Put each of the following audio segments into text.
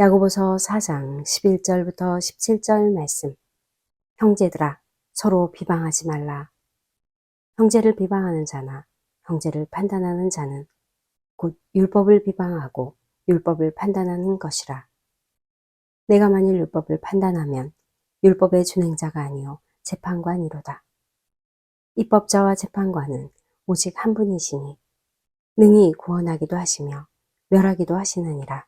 야고보서 4장 11절부터 17절 말씀. 형제들아 서로 비방하지 말라. 형제를 비방하는 자나 형제를 판단하는 자는 곧 율법을 비방하고 율법을 판단하는 것이라. 내가 만일 율법을 판단하면 율법의 준행자가 아니요 재판관이로다. 입법자와 재판관은 오직 한 분이시니 능히 구원하기도 하시며 멸하기도 하시느니라.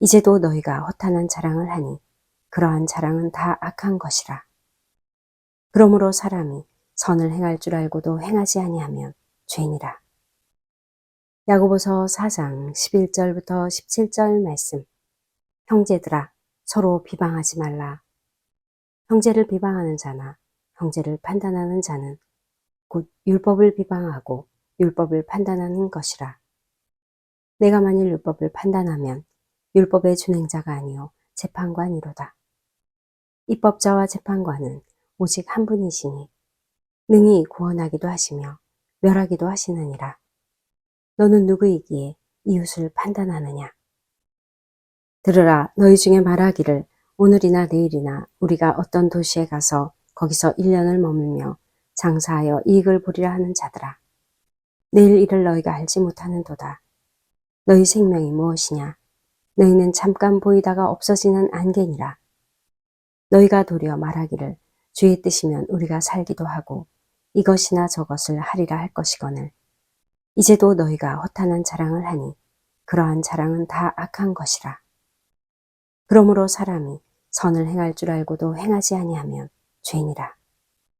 이제도 너희가 허탄한 자랑을 하니 그러한 자랑은 다 악한 것이라. 그러므로 사람이 선을 행할 줄 알고도 행하지 아니하면 죄니라. 야고보서 4장 11절부터 17절 말씀. 형제들아 서로 비방하지 말라. 형제를 비방하는 자나 형제를 판단하는 자는 곧 율법을 비방하고 율법을 판단하는 것이라. 내가 만일 율법을 판단하면 율법의 준행자가 아니요 재판관이로다. 입법자와 재판관은 오직 한 분이시니 능히 구원하기도 하시며 멸하기도 하시느니라. 너는 누구이기에 이웃을 판단하느냐? 들으라 너희 중에 말하기를 오늘이나 내일이나 우리가 어떤 도시에 가서 거기서 1년을 머물며 장사하여 이익을 보리라 하는 자들아. 내일 일을 너희가 알지 못하는 도다. 너희 생명이 무엇이냐? 너희는 잠깐 보이다가 없어지는 안개니라. 너희가 도리어 말하기를 주의 뜻이면 우리가 살기도 하고 이것이나 저것을 하리라 할 것이거늘. 이제도 너희가 허탄한 자랑을 하니 그러한 자랑은 다 악한 것이라. 그러므로 사람이 선을 행할 줄 알고도 행하지 아니하면 죄니라.